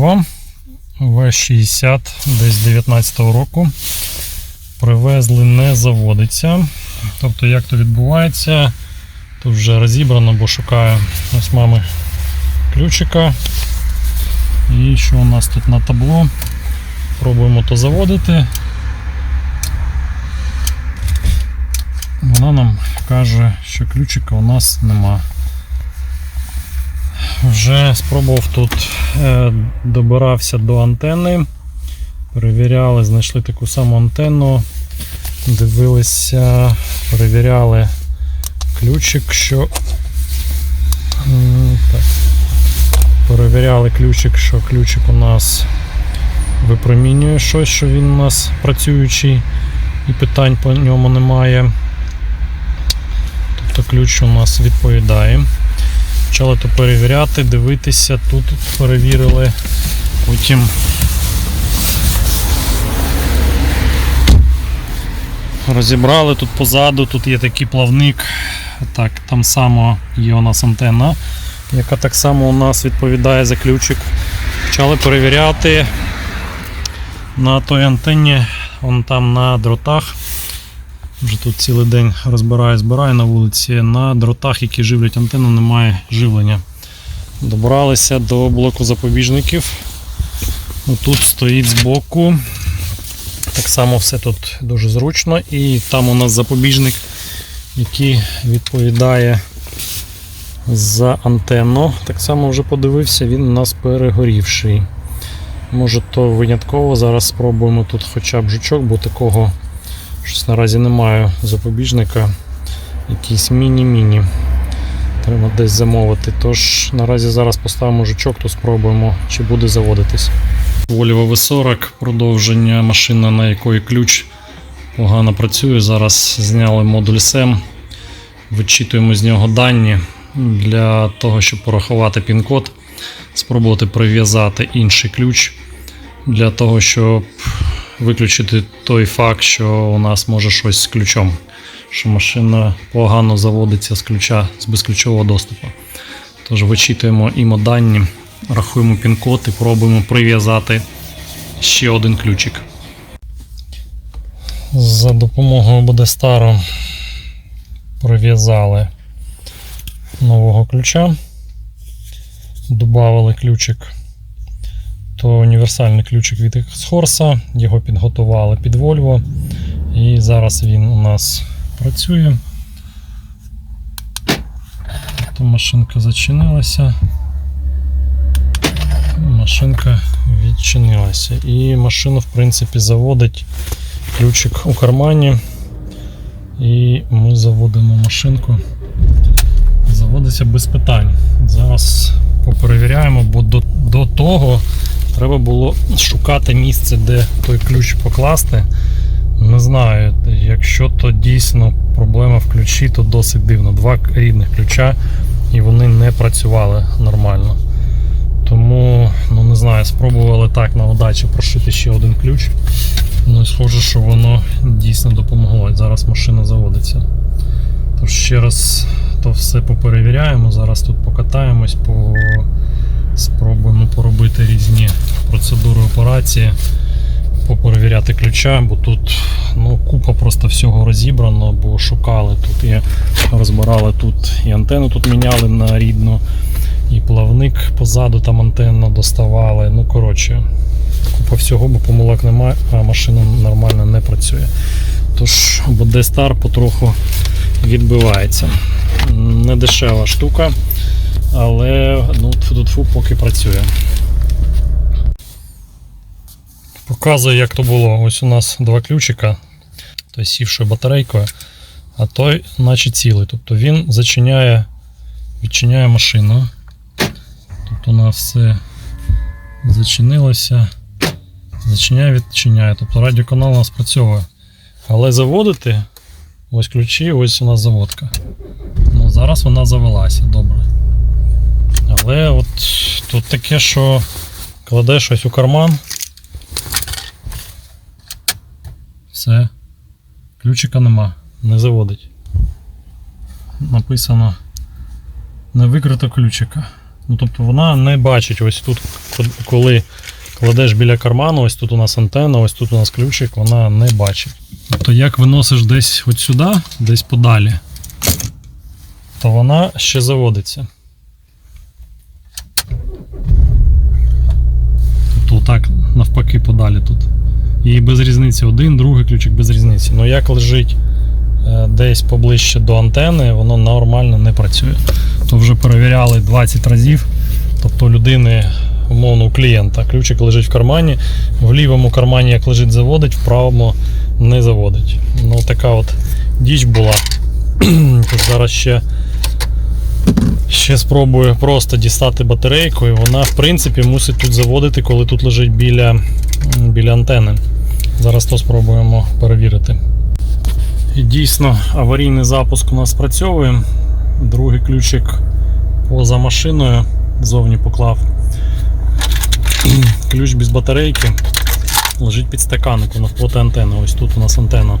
Volvo V60 десь 19-го року. Привезли, не заводиться. Тобто, як то відбувається, тут вже розібрано, бо шукаю ось мами ключика. І що у нас тут на табло? Пробуємо то заводити. Вона нам каже, що ключика у нас нема. Вже спробував тут, е, добирався до антени. Перевіряли, знайшли таку саму антенну. Дивилися, перевіряли ключик, що. Так. Перевіряли ключик, що ключик у нас випромінює щось, що він у нас працюючий і питань по ньому немає. Тобто ключ у нас відповідає. Почали то перевіряти, дивитися, тут перевірили, потім розібрали тут позаду, тут є такий плавник. Так, там само є у нас антенна, яка так само у нас відповідає за ключик. Почали перевіряти на той антенні, вон там на дротах. Вже тут цілий день розбираю, збираю на вулиці. На дротах, які живлять антенну, немає живлення. Добралися до блоку запобіжників. Тут стоїть збоку. Так само все тут дуже зручно. І там у нас запобіжник, який відповідає за антенну. Так само вже подивився, він у нас перегорівший. Може то винятково. Зараз спробуємо тут хоча б жучок, бо такого щось наразі немає запобіжника. Якийсь міні-міні. Треба десь замовити. Тож наразі зараз поставимо жучок, то спробуємо, чи буде заводитись. Volvo V40, продовження машина, на якої ключ погано працює. Зараз зняли модуль SEM, вичитуємо з нього дані для того, щоб порахувати пін-код, спробувати прив'язати інший ключ для того, щоб виключити той факт, що у нас може щось з ключом, що машина погано заводиться з ключа з безключового доступу. Тож вичитуємо імо дані, рахуємо пін-код і пробуємо прив'язати ще один ключик. За допомогою Бодестару прив'язали нового ключа, додали ключик то універсальний ключик від Xhorsa, його підготували під Volvo. І зараз він у нас працює. То машинка зачинилася. Машинка відчинилася. І машину, в принципі, заводить ключик у кармані. І ми заводимо машинку. Заводиться без питань. Зараз поперевіряємо, бо до, до того Треба було шукати місце, де той ключ покласти. Не знаю, якщо то дійсно проблема в ключі, то досить дивно. Два рідних ключа і вони не працювали нормально. Тому, ну не знаю, спробували так на удачі прошити ще один ключ. Ну і схоже, що воно дійсно допомогло. Зараз машина заводиться. Тож ще раз то все поперевіряємо. Зараз тут покатаємось, по... спробуємо поробити різні процедури операції, поперевіряти ключа, бо тут ну, купа просто всього розібрано, бо шукали тут і розбирали тут і антенну тут міняли на рідну, і плавник позаду там антенну доставали. Ну, коротше, купа всього, бо помилок немає, а машина нормально не працює. Тож, BD-Star потроху відбивається. Не дешева штука, але ну, тфу-тфу поки працює. Показую, як то було. Ось у нас два ключика, той сівшою батарейкою, а той, наче цілий. Тобто він зачиняє, відчиняє машину. Тобто у нас все зачинилося, зачиняє, відчиняє. Тобто радіоканал у нас працьовує. Але заводити ось ключі, ось у нас заводка. Ну, Зараз вона завелася, добре. Але от тут таке, що кладеш щось у карман. Все. Ключика нема, не заводить. Написано не викрито ключика. Ну, тобто вона не бачить ось тут, коли кладеш біля карману, ось тут у нас антенна, ось тут у нас ключик, вона не бачить. Тобто як виносиш десь от сюди, десь подалі, то вона ще заводиться. Тобто так навпаки подалі тут. І без різниці один, другий ключик без різниці. Ну як лежить е, десь поближче до антени, воно нормально не працює. То вже перевіряли 20 разів. Тобто людини, умовно, у клієнта ключик лежить в кармані, в лівому кармані як лежить заводить, в правому не заводить. Ну така от діч була. Зараз ще, ще спробую просто дістати батарейку, і вона, в принципі, мусить тут заводити, коли тут лежить біля, біля антени. Зараз то спробуємо перевірити. І дійсно аварійний запуск у нас спрацьовує. Другий ключик поза машиною ззовні поклав. Ключ без батарейки лежить під стаканнику навпроти антени. Ось тут у нас антенна.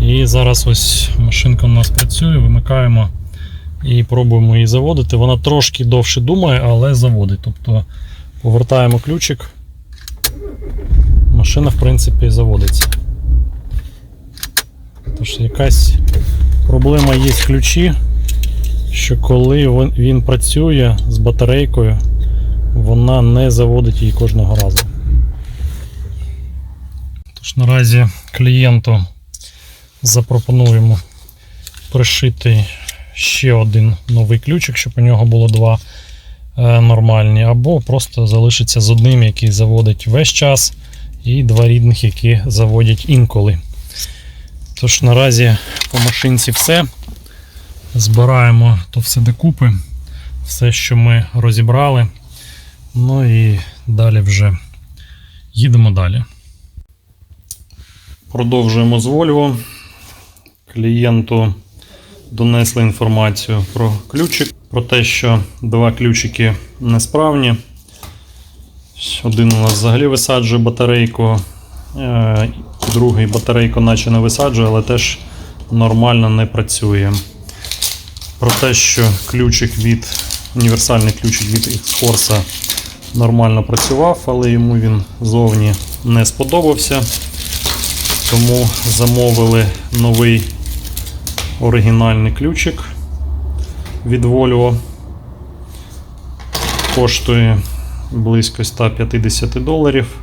І зараз ось машинка у нас працює, вимикаємо і пробуємо її заводити. Вона трошки довше думає, але заводить. Тобто повертаємо ключик. Машина, в принципі, заводиться. Тож якась проблема є в ключі, що коли він працює з батарейкою, вона не заводить її кожного разу. Тож наразі клієнту запропонуємо пришити ще один новий ключик, щоб у нього було два е, нормальні, або просто залишиться з одним, який заводить весь час, і два рідних, які заводять інколи. Тож наразі по машинці все. Збираємо то все докупи, все, що ми розібрали. Ну і далі вже їдемо далі. Продовжуємо з Volvo. Клієнту донесли інформацію про ключик, про те, що два ключики несправні. Один у нас взагалі висаджує батарейку, е, другий батарейку наче не висаджує, але теж нормально не працює. Про те, що ключик від універсальний ключик від X-Force нормально працював, але йому він зовні не сподобався. Тому замовили новий оригінальний ключик від Volvo. Коштує близько 150 доларів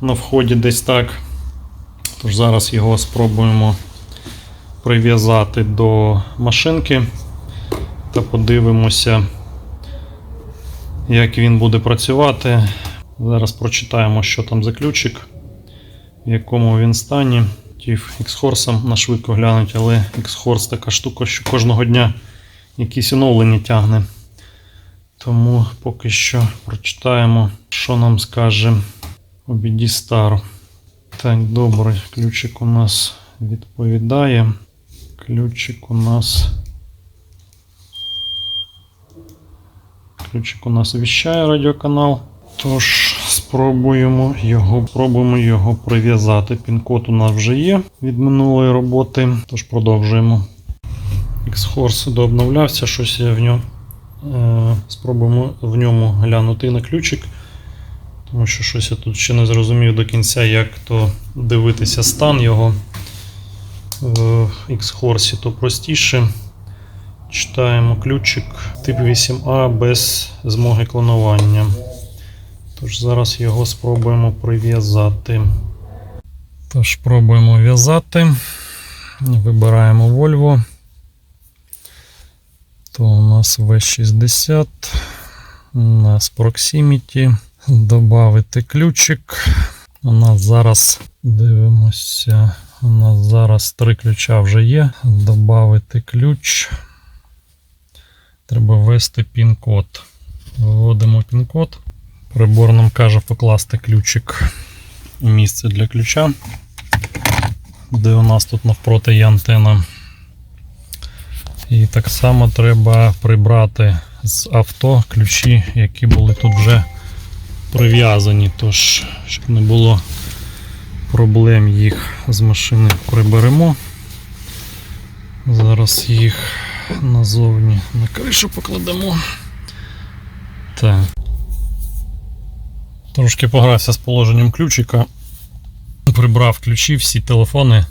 на вході десь так. Тож зараз його спробуємо прив'язати до машинки та подивимося, як він буде працювати. Зараз прочитаємо, що там за ключик, в якому він стані. Хотів X-Horse на швидко глянуть, але X-Horse така штука, що кожного дня якісь оновлення тягне. Тому поки що прочитаємо, що нам скаже OBD Star. Так, добре, ключик у нас відповідає. Ключик у нас. Ключик у нас віщає радіоканал. Тож спробуємо його, пробуємо його прив'язати. Пін-код у нас вже є від минулої роботи. Тож продовжуємо. X-Horse дообновлявся, щось я в ньому. Е, спробуємо в ньому глянути на ключик. Тому що щось я тут ще не зрозумів до кінця, як то дивитися стан його в X-Horse, то простіше. Читаємо ключик тип 8А без змоги клонування. Тож зараз його спробуємо прив'язати. Тож пробуємо в'язати. Вибираємо Volvo. То у нас V60. У нас Proximity. Добавити ключик. У нас зараз дивимося. У нас зараз три ключа вже є. Добавити ключ. Треба ввести пін-код. Вводимо пін-код. Прибор нам каже покласти ключик у місце для ключа, де у нас тут навпроти є антена. І так само треба прибрати з авто ключі, які були тут вже прив'язані. Тож, щоб не було проблем, їх з машини приберемо. Зараз їх назовні на кришу покладемо. Так. Трошки погрався з положенням ключика. Прибрав ключі, всі телефони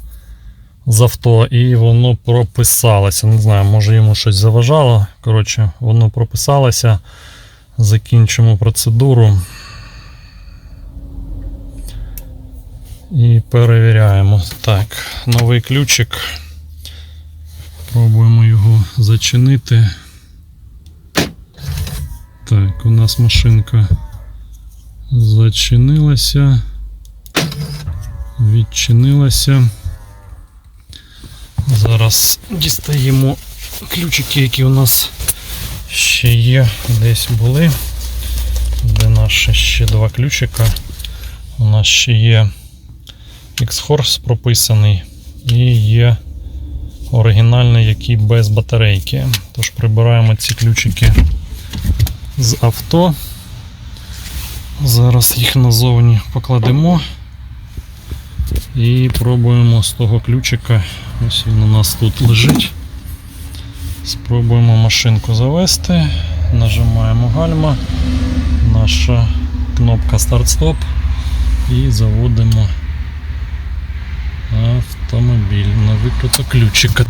з авто, і воно прописалося. Не знаю, може йому щось заважало. Коротше, воно прописалося. Закінчимо процедуру. І перевіряємо. Так, новий ключик. Пробуємо його зачинити. Так, у нас машинка зачинилася. Відчинилася. Зараз дістаємо ключики, які у нас ще є, десь були. Де наші ще два ключика. У нас ще є X-Horse прописаний і є оригінальний, який без батарейки. Тож прибираємо ці ключики з авто. Зараз їх назовні покладемо і пробуємо з того ключика. Ось він у нас тут лежить. Спробуємо машинку завести, нажимаємо гальма, наша кнопка старт-стоп і заводимо автомобіль на викруток ключика.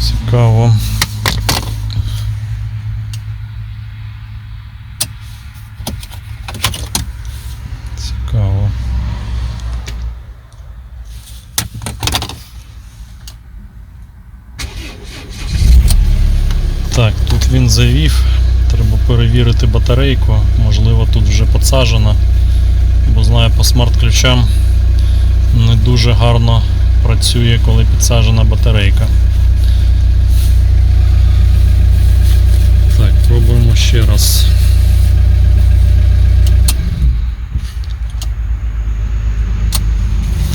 Цікаво. Так, тут він завів. Треба перевірити батарейку. Можливо, тут вже підсаджена. Бо знаю, по смарт-ключам не дуже гарно працює, коли підсаджена батарейка. Так, пробуємо ще раз.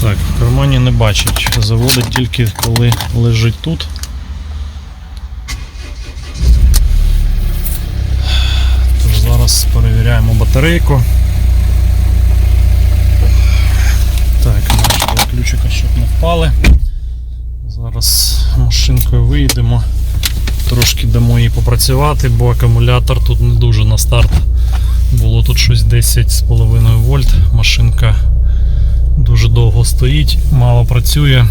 Так, в кармані не бачить. Заводить тільки коли лежить тут. Тож зараз перевіряємо батарейку. Так, наші ключика, щоб не впали. Зараз машинкою виїдемо. Трошки дамо їй попрацювати, бо акумулятор тут не дуже на старт. Було тут щось 10,5 вольт. Машинка дуже довго стоїть, мало працює.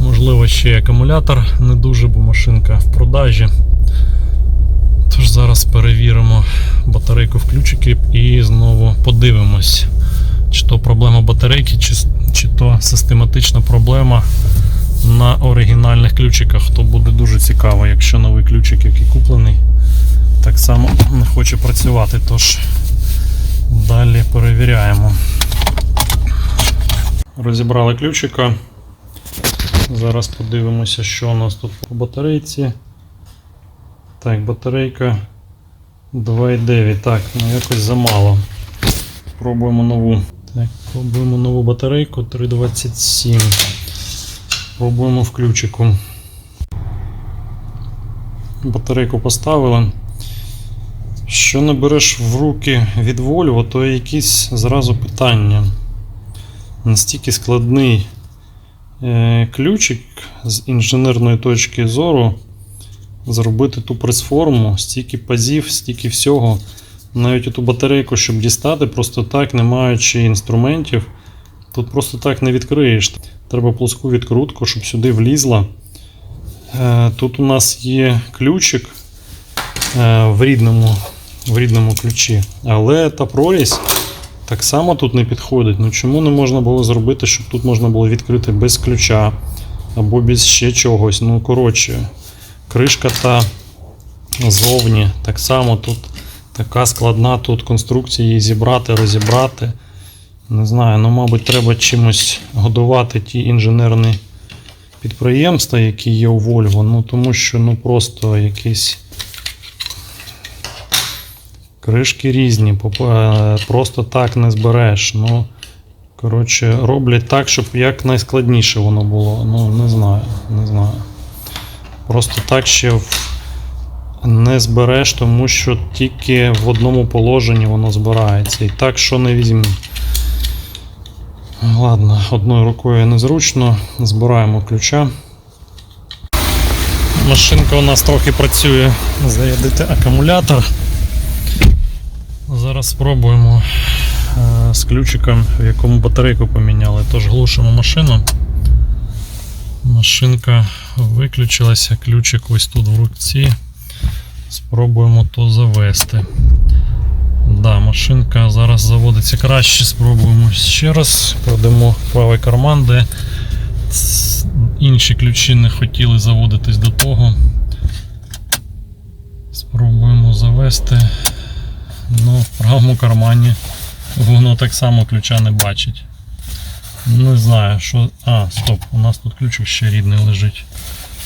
Можливо, ще й акумулятор не дуже, бо машинка в продажі. Тож зараз перевіримо батарейку в ключики і знову подивимось, чи то проблема батарейки, чи, чи то систематична проблема на оригінальних ключиках. То буде дуже цікаво, якщо новий ключик, який куплений, так само не хоче працювати. Тож далі перевіряємо. Розібрали ключика. Зараз подивимося, що у нас тут по батарейці. Так, батарейка 2,9. Так, ну якось замало. Пробуємо нову. Так, пробуємо нову батарейку 3,27. Пробуємо в ключику. Батарейку поставили. Що не береш в руки від Volvo, то є якісь зразу питання. Настільки складний е, ключик з інженерної точки зору зробити ту прес-форму, стільки пазів, стільки всього. Навіть ту батарейку, щоб дістати, просто так, не маючи інструментів, тут просто так не відкриєш. Треба плоску відкрутку, щоб сюди влізла. Е, Тут у нас є ключик е, в рідному, в рідному ключі, але та прорізь так само тут не підходить. Ну чому не можна було зробити, щоб тут можна було відкрити без ключа або без ще чогось. Ну, коротше, кришка та зовні. Так само тут така складна тут конструкція її зібрати, розібрати. Не знаю, ну, мабуть, треба чимось годувати ті інженерні підприємства, які є у Volvo. Ну, тому що ну, просто якісь. Кришки різні, е, просто так не збереш. Ну, коротше, роблять так, щоб як найскладніше воно було. Ну, не знаю, не знаю. Просто так ще не збереш, тому що тільки в одному положенні воно збирається. І так, що не візьмі. Ладно, одною рукою незручно. Збираємо ключа. Машинка у нас трохи працює. Зарядити акумулятор. Зараз спробуємо е, з ключиком, в якому батарейку поміняли. Тож глушимо машину. Машинка виключилася, ключик ось тут в руці. Спробуємо то завести. Да, машинка зараз заводиться краще. Спробуємо ще раз. Кладемо правий карман, де інші ключі не хотіли заводитись до того. Спробуємо завести. Ну, в правому кармані воно так само ключа не бачить. Не знаю, що. А, стоп, у нас тут ключик ще рідний лежить.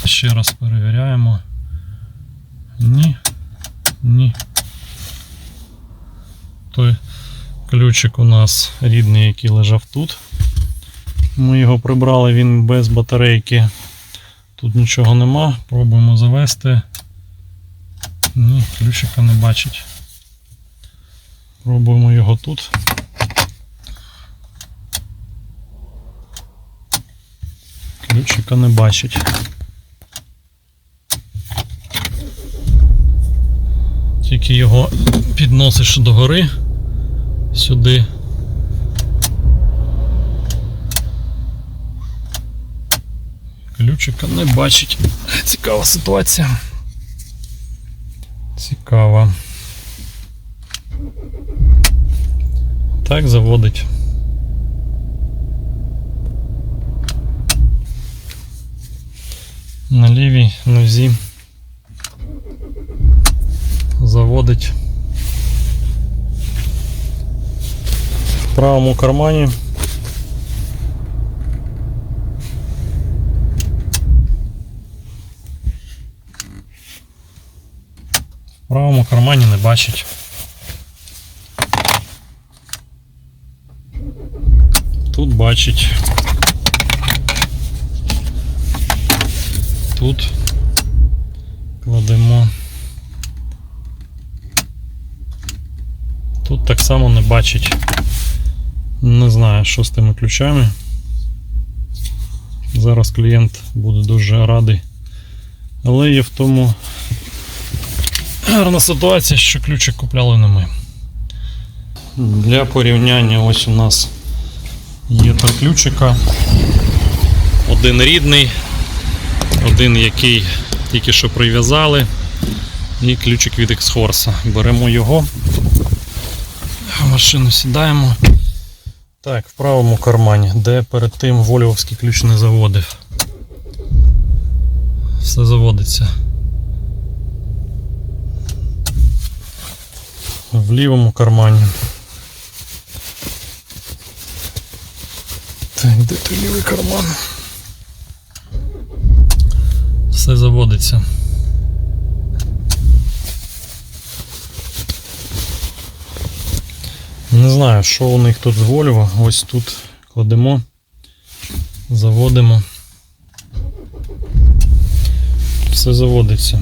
Ще раз перевіряємо. Ні. Ні. Той ключик у нас рідний, який лежав тут. Ми його прибрали, він без батарейки. Тут нічого нема. Пробуємо завести. Ні, ключика не бачить. Пробуємо його тут. Ключика не бачить. Тільки його підносиш догори сюди. Ключика не бачить. Цікава ситуація. Цікава. Так заводить. На лівій нозі заводить в правому кармані. В правому кармані не бачить. Тут бачить. Тут кладемо. Тут так само не бачить. Не знаю, що з тими ключами. Зараз клієнт буде дуже радий. Але є в тому гарна ситуація, що ключик купляли не ми. Для порівняння ось у нас є два ключика. Один рідний, один який тільки що прив'язали, і ключик від X-Horse. Беремо його, машину сідаємо. Так, в правому кармані, де перед тим Вольвовський ключ не заводив. Все заводиться. В лівому кармані. Так, де той лівий карман? Все заводиться. Не знаю, що у них тут з Volvo. Ось тут кладемо, заводимо. Все заводиться.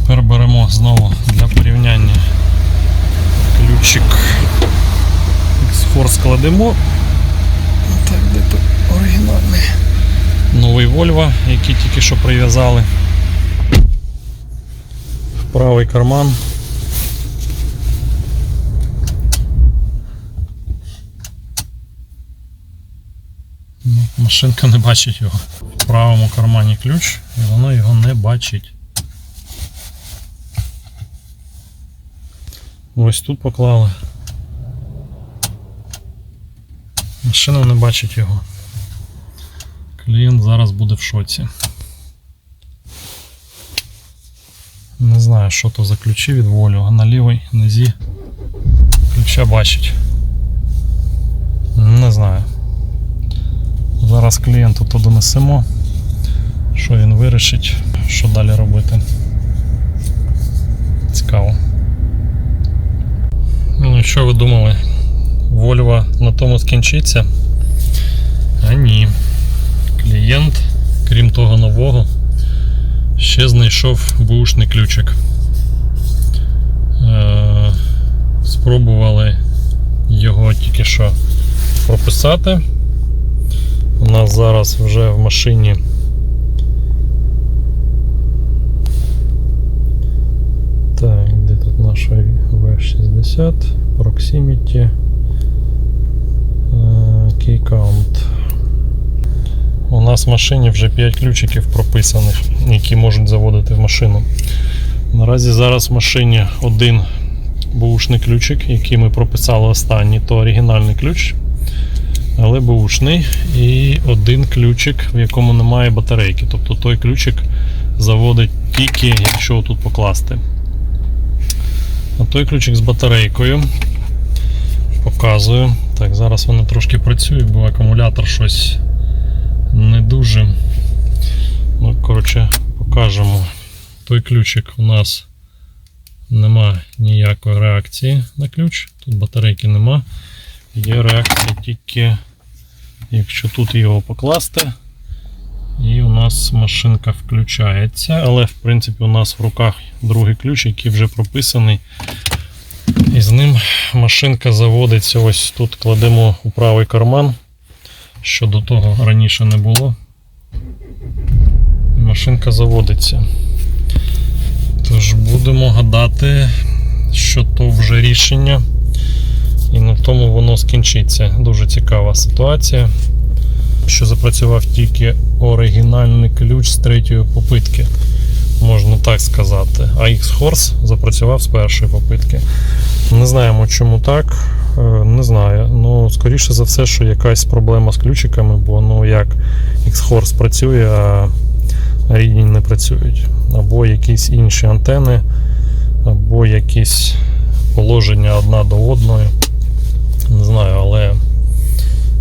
Тепер беремо знову для порівняння ключик X-Force кладемо. Так, де тут оригінальний. Новий Volvo, який тільки що прив'язали. Правий карман. Ну, Машинка не бачить його. В правому кармані ключ, і воно його не бачить. Ось тут поклали. Машина не бачить його. Клієнт зараз буде в шоці. Не знаю, що то за ключі від волю, а на лівій нозі ключа бачить. Не знаю. Зараз клієнту то донесемо, що він вирішить, що далі робити. Цікаво. Ну, що ви думали? Volvo на тому скінчиться? А ні. Клієнт, крім того нового, ще знайшов бушний ключик. Е, спробували його тільки що прописати. У нас зараз вже в машині. Так, де тут наша V60, Proximity, е, Key Count. У нас в машині вже 5 ключиків прописаних, які можуть заводити в машину. Наразі зараз в машині один бушний ключик, який ми прописали останній, то оригінальний ключ, але бушний. І один ключик, в якому немає батарейки. Тобто той ключик заводить тільки, якщо тут покласти. А той ключик з батарейкою. Показую. Так, зараз воно трошки працює, бо акумулятор щось не дуже. Ну, коротше, покажемо. Той ключик у нас нема ніякої реакції на ключ. Тут батарейки нема. Є реакція тільки, якщо тут його покласти. І у нас машинка включається. Але в принципі у нас в руках другий ключ, який вже прописаний. І з ним машинка заводиться. Ось тут кладемо у правий карман, що до того раніше не було. Машинка заводиться. Тож будемо гадати, що то вже рішення. І на тому воно скінчиться. Дуже цікава ситуація. Що запрацював тільки оригінальний ключ з третьої попитки, можна так сказати. А X-Horse запрацював з першої попитки. Не знаємо, чому так. Е, Не знаю. Ну, скоріше за все, що якась проблема з ключиками, бо ну як X-Horse працює, а рідні не працюють. Або якісь інші антени, або якісь положення одна до одної. Не знаю, але,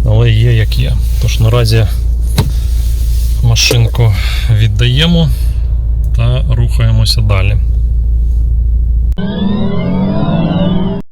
але є як є. Тож наразі машинку віддаємо та рухаємося далі.